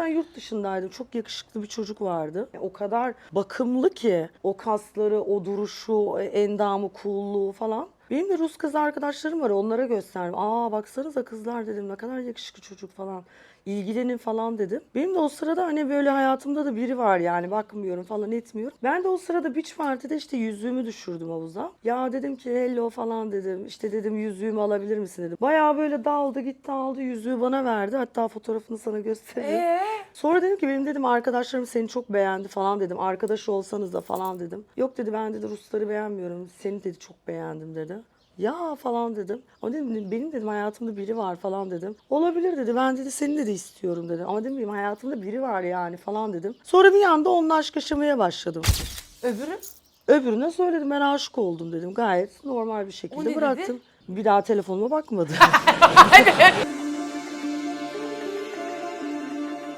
mesela yurt dışındaydım. Çok yakışıklı bir çocuk vardı. O kadar bakımlı ki o kasları, o duruşu, o endamı, coolluğu falan. Benim de Rus kız arkadaşlarım var onlara gösterdim. Aa baksanıza kızlar dedim ne kadar yakışıklı çocuk falan. İlgilenin falan dedim. Benim de o sırada hani böyle hayatımda da biri var yani bakmıyorum falan etmiyorum. Ben de o sırada beach party'de işte yüzüğümü düşürdüm havuza. Ya dedim ki hello falan dedim. İşte dedim yüzüğümü alabilir misin dedim. Bayağı böyle daldı gitti aldı yüzüğü bana verdi. Hatta fotoğrafını sana göstereyim. Ee? Sonra dedim ki benim dedim arkadaşlarım seni çok beğendi falan dedim. Arkadaş olsanız da falan dedim. Yok dedi ben dedi Rusları beğenmiyorum. Seni dedi çok beğendim dedi. Ya falan dedim. Ama dedim benim dedim hayatımda biri var falan dedim. Olabilir dedi. Ben dedi seni dedi istiyorum dedi. Ama dedim benim hayatımda biri var yani falan dedim. Sonra bir anda onunla aşk yaşamaya başladım. Öbürü? Öbürüne söyledim ben aşık oldum dedim. Gayet normal bir şekilde dedi? bıraktım. Bir daha telefonuma bakmadı.